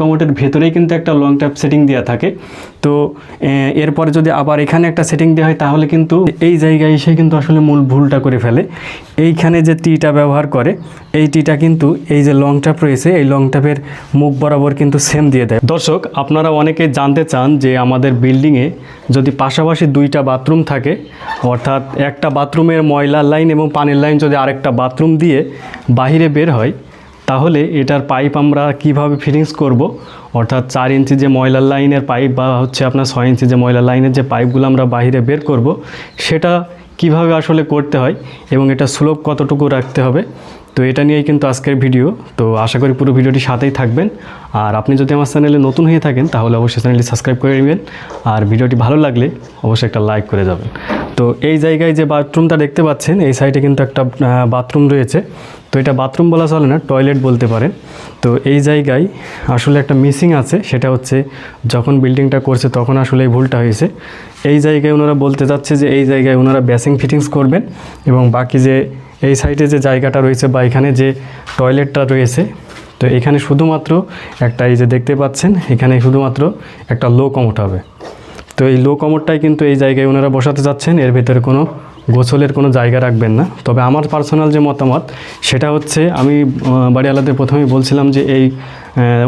কমোটের ভেতরেই কিন্তু একটা লং ট্যাপ সেটিং দেওয়া থাকে। তো এরপরে যদি আবার এখানে একটা সেটিং দেওয়া হয়, তাহলে কিন্তু এই জায়গায় এসে কিন্তু আসলে মূল ভুলটা করে ফেলে। এইখানে যে টিটা ব্যবহার করে, এই টিটা কিন্তু এই যে লং ট্যাপ রয়েছে, এই লং ট্যাপের মুখ বরাবর কিন্তু সেম দিয়ে দেয়। দর্শক, আপনারা অনেকে জানতে চান যে আমাদের বিল্ডিংয়ে যদি পাশাপাশি দুইটা বাথরুম থাকে, অর্থাৎ একটা বাথরুমের ময়লার লাইন এবং পানির লাইন যদি আরেকটা বাথরুম দিয়ে বাহিরে বের হয় তাহলে এটার পাইপ আমরা কীভাবে ফিটিংস করব? অর্থাৎ চার ইঞ্চি যে ময়লার লাইনের পাইপ বা হচ্ছে আপনার ছয় ইঞ্চি যে ময়লার লাইনের যে পাইপগুলো আমরা বাইরে বের করব, সেটা কীভাবে আসলে করতে হয় এবং এটা স্লোপ কতটুকু রাখতে হবে, তো এটা নিয়েই কিন্তু আজকের ভিডিও। তো আশা করি পুরো ভিডিওটি সাথেই থাকবেন। আর আপনি যদি আমার চ্যানেলে নতুন হয়ে থাকেন, তাহলে অবশ্যই চ্যানেলটি সাবস্ক্রাইব করে নেবেন। আর ভিডিওটি ভালো লাগলে অবশ্যই একটা লাইক করে যাবেন। তো এই জায়গায় যে বাথরুমটা দেখতে পাচ্ছেন, এই সাইডে কিন্তু একটা বাথরুম রয়েছে। তো এটা বাথরুম বলা চলে না, টয়লেট বলতে পারেন। তো এই জায়গায় আসলে একটা মিসিং আছে, সেটা হচ্ছে যখন বিল্ডিংটা করছে, তখন আসলে এই ভুলটা হয়েছে। এই জায়গায় ওনারা বলতে চাচ্ছে যে এই জায়গায় ওনারা বেসিং ফিটিংস করবেন এবং বাকি যে এই সাইডে যে জায়গাটা রয়েছে বা এখানে যে টয়লেটটা রয়েছে, তো এখানে শুধুমাত্র একটা এই যে দেখতে পাচ্ছেন, এখানে শুধুমাত্র একটা লো কমোট হবে। তো এই লো কমোডটাই কিন্তু এই জায়গায় ওনারা বসাতে যাচ্ছেন, এর ভেতরে কোনো গোসলের কোনো জায়গা রাখবেন না। তবে আমার পার্সোনাল যে মতামত, সেটা হচ্ছে আমি বাড়িওয়ালাদের প্রথমেই বলছিলাম যে এই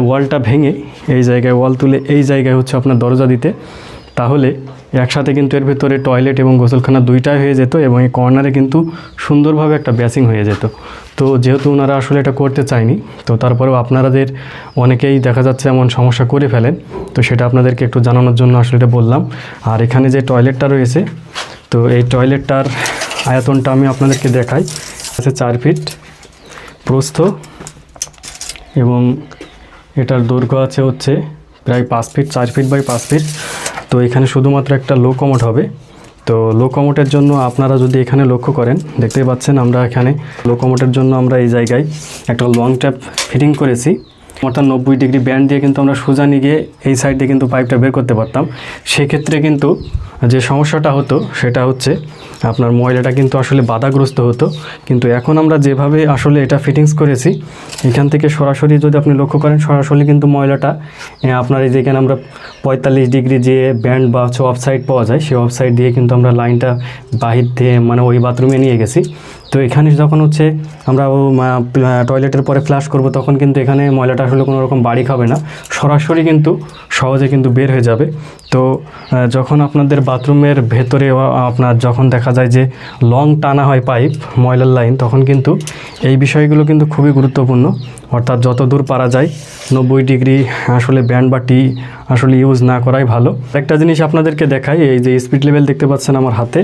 ওয়ালটা ভেঙে এই জায়গায় ওয়াল তুলে এই জায়গায় হচ্ছে আপনার দরজা দিতে। তাহলে একসাথে কিন্তু এর ভেতরে টয়লেট এবং গোসলখানা দুইটাই হয়ে যেত এবং এই কর্নারে কিন্তু সুন্দরভাবে একটা ব্যাসিং হয়ে যেত। তো যেহেতু ওনারা আসলে এটা করতে চায়নি, তো তারপরেও আপনাদের অনেকেই দেখা যাচ্ছে এমন সমস্যা করে ফেলেন, তো সেটা আপনাদেরকে একটু জানানোর জন্য আসলে এটা বললাম। আর এখানে যে টয়লেটটা রয়েছে, তো এই টয়লেটটার আয়তনটা আমি আপনাদেরকে দেখাই। আছে চার ফিট প্রস্থ এবং এটার দৈর্ঘ্য আছে হচ্ছে প্রায় পাঁচ ফিট চার ফিট বাই পাঁচ ফিট তো এখানে শুধুমাত্র একটা লো হবে। তো লো কমোটের জন্য আপনারা যদি এখানে লক্ষ্য করেন দেখতে পাচ্ছেন আমরা এখানে লো কমোটের জন্য আমরা এই জায়গায় একটা লং ট্যাপ ফিটিং করেছি। অর্থাৎ নব্বই ডিগ্রি ব্যান্ড দিয়ে কিন্তু আমরা সোজা নিয়ে গিয়ে এই সাইডে কিন্তু পাইপটা বের করতে পারতাম। সেক্ষেত্রে কিন্তু যে সমস্যাটা হতো, সেটা হচ্ছে আপনার ময়লাটা কিন্তু আসলে বাধাগ্রস্ত হতো। কিন্তু এখন আমরা যেভাবে আসলে এটা ফিটিংস করেছি, এখান থেকে সরাসরি যদি আপনি লক্ষ্য করেন, সরাসরি কিন্তু ময়লাটা আপনার এই যেখানে আমরা পঁয়তাল্লিশ ডিগ্রি যে ব্যান্ড বা হচ্ছে অফ সাইড পাওয়া যায়, সেই অফসাইড দিয়ে কিন্তু আমরা লাইনটা বাহির দিয়ে মানে ওই বাথরুমে নিয়ে গেছি। তো এখানে যখন হচ্ছে আমরা টয়লেটের পরে ফ্লাশ করব, তখন কিন্তু এখানে ময়লাটা আসলে কোনো রকম বাড়ি খাবে না। সরাসরি কিন্তু সহজে কিন্তু বের হয়ে যাবে। তো যখন আপনাদের বাথরুমের ভেতরে আপনার যখন দেখা যায় যে লং টানা হয় পাইপ ময়লার লাইন তখন কিন্তু এই বিষয়গুলো কিন্তু খুবই গুরুত্বপূর্ণ। অর্থাৎ যত দূর পারা যায়, নব্বই ডিগ্রি আসলে ব্যান্ড বা টি আসলে ইউজ না করাই ভালো। একটা জিনিস আপনাদেরকে দেখাই, এই যে স্পিড লেভেল দেখতে পাচ্ছেন আমার হাতে।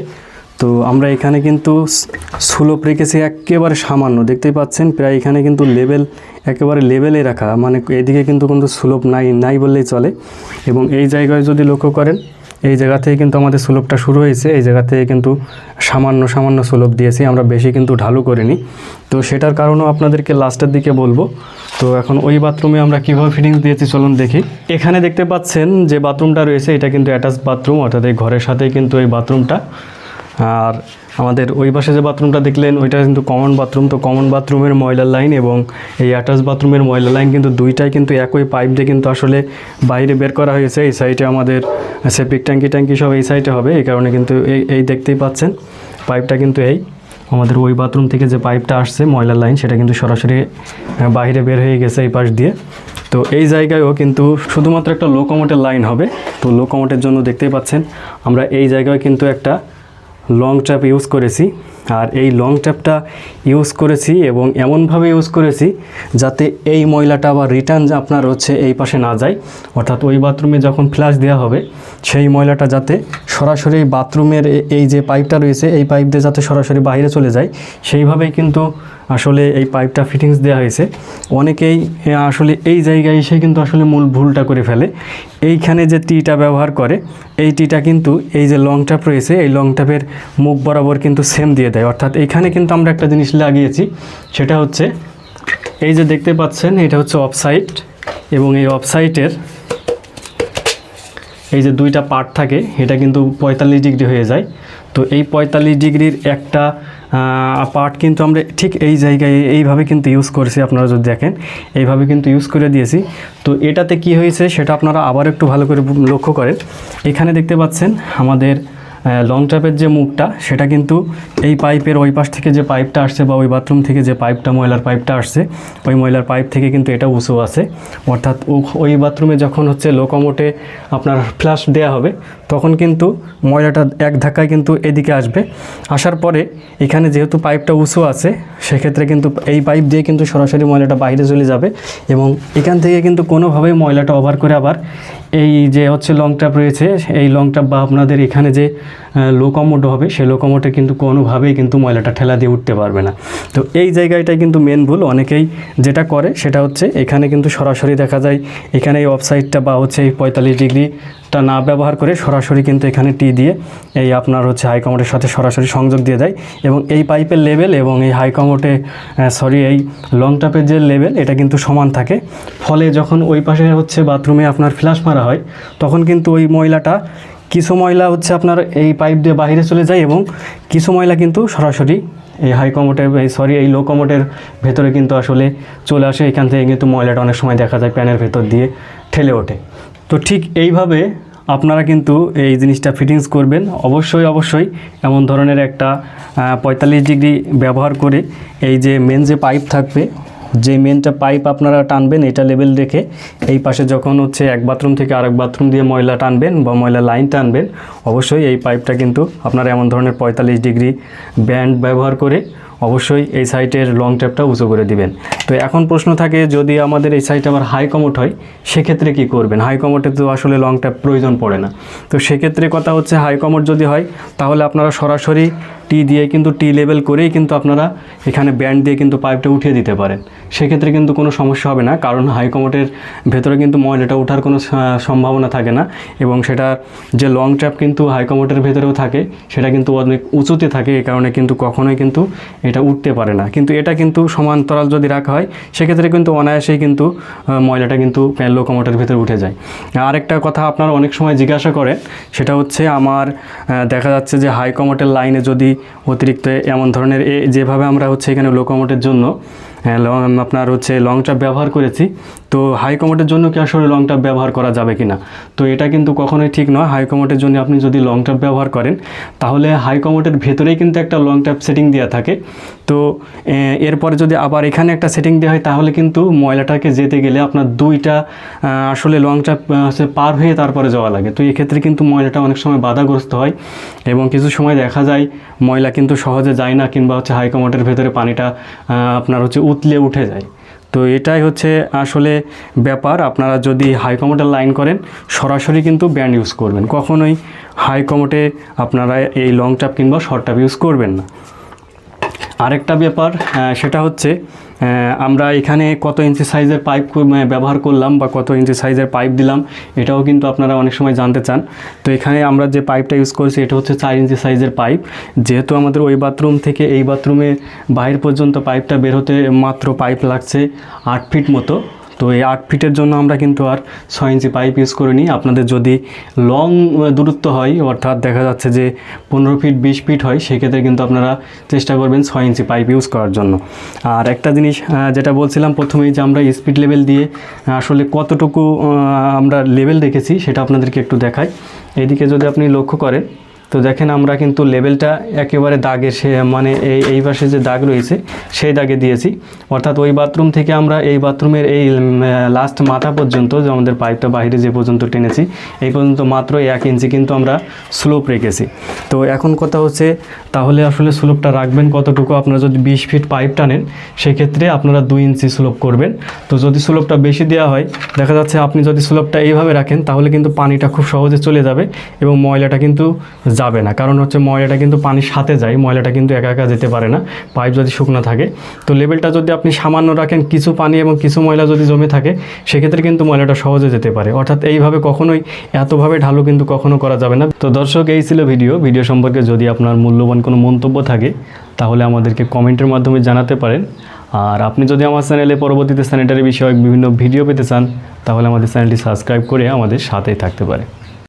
তো আমরা এখানে কিন্তু স্লোপ রেখেছি একেবারে সামান্য। দেখতেই পাচ্ছেন, প্রায় এখানে কিন্তু লেভেল একেবারে লেভেলে রাখা মানে এদিকে কিন্তু কোনো স্লোপ নাই নাই বললেই চলে। এবং এই জায়গায় যদি লক্ষ্য করেন, এই জায়গা থেকে কিন্তু আমাদের স্লোপটা শুরু হয়েছে। এই জায়গা থেকে কিন্তু সামান্য সামান্য স্লোপ দিয়েছি, আমরা বেশি কিন্তু ঢালু করিনি। তো সেটার কারণেও আপনাদেরকে লাস্টের দিকে বলব। তো এখন ওই বাথরুমে আমরা কীভাবে ফিটিংস দিয়েছি চলুন দেখি। এখানে দেখতে পাচ্ছেন যে বাথরুমটা রয়েছে, এটা কিন্তু অ্যাটাচ বাথরুম, অর্থাৎ এই ঘরের সাথেই কিন্তু এই বাথরুমটা। আর আমাদের ওই পাশে যে বাথরুমটা দেখলেন, ওইটা কিন্তু কমন বাথরুম তো কমন বাথরুমের ময়লার লাইন এবং এই অ্যাটাচ বাথরুমের ময়লার লাইন কিন্তু দুইটাই কিন্তু একই পাইপ দিয়ে কিন্তু আসলে বাইরে বের করা হয়েছে। এই সাইডে আমাদের সেপিক ট্যাঙ্কি ট্যাঙ্কি সব এই সাইডে হবে। এই কারণে কিন্তু এই এই দেখতেই পাচ্ছেন পাইপটা কিন্তু এই। আমাদের ওই বাথরুম থেকে যে পাইপটা আসছে ময়লার লাইন সেটা কিন্তু সরাসরি বাইরে বের হয়ে গেছে এই পাশ দিয়ে। তো এই জায়গায়ও কিন্তু শুধুমাত্র একটা লো কমোটের লাইন হবে। তো লো কমোটের জন্য দেখতেই পাচ্ছেন, আমরা এই জায়গায় কিন্তু একটা লং ট্যাপ ইউজ করেছি। আর এই লং ট্যাপটা ইউজ করেছি এবং এমনভাবে ইউজ করেছি যাতে এই ময়লাটা বা রিটার্ন আপনার হচ্ছে এই পাশে না যায়। অর্থাৎ ওই বাথরুমে যখন ফ্ল্যাশ দেওয়া হবে, সেই ময়লাটা যাতে সরাসরি বাথরুমের এই যে পাইপটা রয়েছে, এই পাইপ দিয়ে যাতে সরাসরি বাইরে চলে যায়, সেইভাবেই কিন্তু আসলে এই পাইপটা ফিটিংস দেওয়া হয়েছে। অনেকেই আসলে এই জায়গায় এসে কিন্তু আসলে মূল ভুলটা করে ফেলে। এইখানে যে টিটা ব্যবহার করে, এই টিটা কিন্তু এই যে লং ট্যাপ রয়েছে, এই লং ট্যাপের মুখ বরাবর কিন্তু সেম দিয়ে দেয়। অর্থাৎ এখানে কিন্তু আমরা একটা জিনিস লাগিয়েছি, সেটা হচ্ছে, এই যে দেখতে পাচ্ছেন, এটা হচ্ছে অফসাইড এবং এই অফসাইটের এই যে দুইটা পার্ট থাকে, এটা কিন্তু পঁয়তাল্লিশ ডিগ্রি হয়ে যায়। তো এই পঁয়তাল্লিশ ডিগ্রির একটা পার্ট কিন্তু আমরা ঠিক এই জায়গায় এইভাবে কিন্তু ইউজ করেছি, আপনারা যদি দেখেন, এইভাবে কিন্তু ইউজ করে দিয়েছি। তো এটাতে কি হয়েছে সেটা আপনারা আবার একটু ভালো করে লক্ষ্য করেন। এখানে দেখতে পাচ্ছেন আমাদের লং ট্যাপের যে মুখটা, সেটা কিন্তু এই পাইপের ওই পাশ থেকে যে পাইপটা আসছে বা ওই বাথরুম থেকে যে পাইপটা, ময়লার পাইপটা আসছে, ওই ময়লার পাইপ থেকে কিন্তু এটা উঁচু আছে। অর্থাৎ ওই বাথরুমে যখন হচ্ছে লোকোমোটে আপনার ফ্ল্যাশ দেওয়া হবে তখন কিন্তু ময়লাটা এক ধাক্কায় কিন্তু এদিকে আসবে। আসার পরে এখানে যেহেতু পাইপটা উঁচু আছে, সেক্ষেত্রে কিন্তু এই পাইপ দিয়ে কিন্তু সরাসরি ময়লাটা বাইরে চলে যাবে এবং এখান থেকে কিন্তু কোনোভাবেই ময়লাটা ওভার করে আবার এই যে হচ্ছে লং ট্যাপ রয়েছে, এই লং ট্যাপ বা আপনাদের এখানে যে লোকোমোটো হবে, সেই লোকোমোটে কিন্তু কোনোভাবেই কিন্তু ময়লাটা ঠেলা দিয়ে উঠতে পারবে না। তো এই জায়গাটাই কিন্তু মেন ভুল। অনেকেই যেটা করে সেটা হচ্ছে এখানে কিন্তু সরাসরি দেখা যায়, এখানে এই অফসাইডটা বা হচ্ছে এই পঁয়তাল্লিশ ডিগ্রিটা না ব্যবহার করে সরাসরি কিন্তু এখানে টি দিয়ে এই আপনার হচ্ছে হাইকমোটের সাথে সরাসরি সংযোগ দিয়ে দেয় এবং এই পাইপের লেভেল এবং এই হাইকমোটে সরি এই লং টাপের যে লেভেল এটা কিন্তু সমান থাকে। ফলে যখন ওই পাশে হচ্ছে বাথরুমে আপনার ফ্ল্যাশ মারা হয়, তখন কিন্তু ওই ময়লাটা, কিছু ময়লা হচ্ছে আপনার এই পাইপ দিয়ে বাইরে চলে যায় এবং কিছু ময়লা কিন্তু সরাসরি এই হাই কমোটের এই সরি এই লো কমোটের ভেতরে কিন্তু আসলে চলে আসে। এখান থেকে কিন্তু ময়লাটা অনেক সময় দেখা যায় প্যানের ভেতর দিয়ে ঠেলে ওঠে। তো ঠিক এইভাবে আপনারা কিন্তু এই জিনিসটা ফিটিংস করবেন। অবশ্যই অবশ্যই এমন ধরনের একটা পঁয়তাল্লিশ ডিগ্রি ব্যবহার করে এই যে মেন যে পাইপ থাকবে, যে মেনটা পাইপ আপনারা টানবেন এটা লেভেল রেখে এই পাশে যখন হচ্ছে এক বাথরুম থেকে আরেক বাথরুম দিয়ে ময়লা টানবেন বা ময়লা লাইন টানবেন, অবশ্যই এই পাইপটা কিন্তু আপনারা এমন ধরনের পঁয়তাল্লিশ ডিগ্রি ব্যান্ড ব্যবহার করে অবশ্যই এই সাইটের লং ট্যাপটা উঁচু করে দিবেন। তো এখন প্রশ্ন থাকে, যদি আমাদের এই সাইট আবার হাই কমোট হয়, সেক্ষেত্রে কি করবেন? হাই কমোটে তো আসলে লং ট্যাপ প্রয়োজন পড়ে না। তো সেক্ষেত্রে কথা হচ্ছে হাই কমোট যদি হয়, তাহলে আপনারা সরাসরি টি দিয়ে কিন্তু টি লেভেল করেই কিন্তু আপনারা এখানে ব্যান্ড দিয়ে কিন্তু পাইপটা উঠিয়ে দিতে পারেন। সেক্ষেত্রে কিন্তু কোনো সমস্যা হবে না, কারণ হাই কমোটের ভেতরে কিন্তু ময়লাটা ওঠার কোনো সম্ভাবনা থাকে না এবং সেটা যে লং ট্র্যাপ কিন্তু হাই কমোটের ভেতরেও থাকে, সেটা কিন্তু অনেক উঁচুতে থাকে, এই কারণে কিন্তু কখনোই কিন্তু এটা উঠতে পারে না। কিন্তু এটা কিন্তু সমান্তরাল যদি রাখা হয়, সেক্ষেত্রে কিন্তু অনায়াসেই কিন্তু ময়লাটা কিন্তু লোকোমোটার ভেতরে উঠে যায়। আরেকটা কথা আপনার অনেক সময় জিজ্ঞাসা করেন, সেটা হচ্ছে আমার দেখা যাচ্ছে যে হাইকমোটের লাইনে যদি অতিরিক্ত এমন ধরনের এ যেভাবে আমরা হচ্ছে এখানে লোকোমোটের জন্য আপনার হচ্ছে লং ট্যাপ ব্যবহার করেছি। তো হাই কমোটের জন্য কি আসলে লং ট্যাপ ব্যবহার করা যাবে কি না তো এটা কিন্তু কখনোই ঠিক নয়। হাই কমোটের জন্য আপনি যদি লং ট্যাপ ব্যবহার করেন, তাহলে হাই কমোটের ভেতরেই কিন্তু একটা লং ট্যাপ সেটিং দেওয়া থাকে। তো এরপরে যদি আবার এখানে একটা সেটিং দেওয়া হয়, তাহলে কিন্তু ময়লাটাকে যেতে গেলে আপনার দুইটা আসলে লং ট্যাপ পার হয়ে তারপরে যাওয়া লাগে। তো এক্ষেত্রে কিন্তু ময়লাটা অনেক সময় বাধাগ্রস্ত হয় এবং কিছু সময় দেখা যায় ময়লা কিন্তু সহজে যায় না কিংবা হচ্ছে হাই কমোটের ভেতরে পানিটা আপনার হচ্ছে উতলে উঠে যায়। তো এটাই হচ্ছে আসলে ব্যাপার। আপনারা যদি হাই কমোটে লাইন করেন, সরাসরি কিন্তু ব্যান্ড ইউজ করবেন। কখনোই হাই কমোটে আপনারা এই লং টাপ কিংবা শর্ট টাপ ইউজ করবেন না। আরেকটা ব্যাপার সেটা হচ্ছে আমরা এখানে কত ইঞ্চি সাইজের পাইপ ব্যবহার করলাম বা কত ইঞ্চি সাইজের পাইপ দিলাম, এটাও কিন্তু আপনারা অনেক সময় জানতে চান। তো এখানে আমরা যে পাইপটা ইউজ করছি, এটা হচ্ছে চার ইঞ্চি সাইজের পাইপ যেহেতু আমাদের ওই বাথরুম থেকে এই বাথরুমে বাইরে পর্যন্ত পাইপটা বের হতে মাত্র পাইপ লাগছে আট ফিট মতো। তো এই আট ফিটের জন্য আমরা কিন্তু আর ছয় ইঞ্চি পাইপ ইউজ করিনি। আপনাদের যদি লং দূরত্ব হয়, অর্থাৎ দেখা যাচ্ছে যে পনেরো ফিট, বিশ ফিট হয়, সেক্ষেত্রে কিন্তু আপনারা চেষ্টা করবেন ছয় ইঞ্চি পাইপ ইউজ করার জন্য। আর একটা জিনিস যেটা বলছিলাম প্রথমেই যে আমরা স্পিড লেভেল দিয়ে আসলে কতটুকু আমরা লেভেল রেখেছি সেটা আপনাদেরকে একটু দেখাই। এদিকে যদি আপনি লক্ষ্য করেন তো দেখেন আমরা কিন্তু লেভেলটা একেবারে দাগে সে মানে এই এই পাশে যে দাগ রয়েছে, সেই দাগে দিয়েছি। অর্থাৎ ওই বাথরুম থেকে আমরা এই বাথরুমের এই লাস্ট মাথা পর্যন্ত যে আমাদের পাইপটা বাইরে যে পর্যন্ত টেনেছি, এই পর্যন্ত মাত্র এক ইঞ্চি কিন্তু আমরা স্লোপ রেখেছি। তো এখন কথা হচ্ছে, তাহলে আসলে স্লোপটা রাখবেন কতটুকু? আপনারা যদি বিশ ফিট পাইপ টানেন, সেক্ষেত্রে আপনারা দুই ইঞ্চি স্লোপ করবেন। তো যদি স্লোপটা বেশি দেওয়া হয়, দেখা যাচ্ছে আপনি যদি স্লোপটা এইভাবে রাখেন, তাহলে কিন্তু পানিটা খুব সহজে চলে যাবে এবং ময়লাটা কিন্তু যাবে না। কারণ হচ্ছে ময়লাটা কিন্তু পানির সাথে যায়, ময়লাটা কিন্তু একা একা যেতে পারে না, পাইপ যদি শুকনো থাকে। তো লেভেলটা যদি আপনি সামান্য রাখেন, কিছু পানি এবং কিছু ময়লা যদি জমে থাকে, সেক্ষেত্রে কিন্তু ময়লাটা সহজে যেতে পারে। অর্থাৎ এইভাবে কখনোই এতভাবে ঢালু কিন্তু কখনো করা যাবে না। তো দর্শক, এই ছিল ভিডিও। ভিডিও সম্পর্কে যদি আপনার মূল্যবান কোনো মন্তব্য থাকে, তাহলে আমাদেরকে কমেন্টের মাধ্যমে জানাতে পারেন। আর আপনি যদি আমার চ্যানেলে পরবর্তীতে স্যানিটারি বিষয়ক বিভিন্ন ভিডিও পেতে চান, তাহলে আমাদের চ্যানেলটি সাবস্ক্রাইব করে আমাদের সাথেই থাকতে পারে।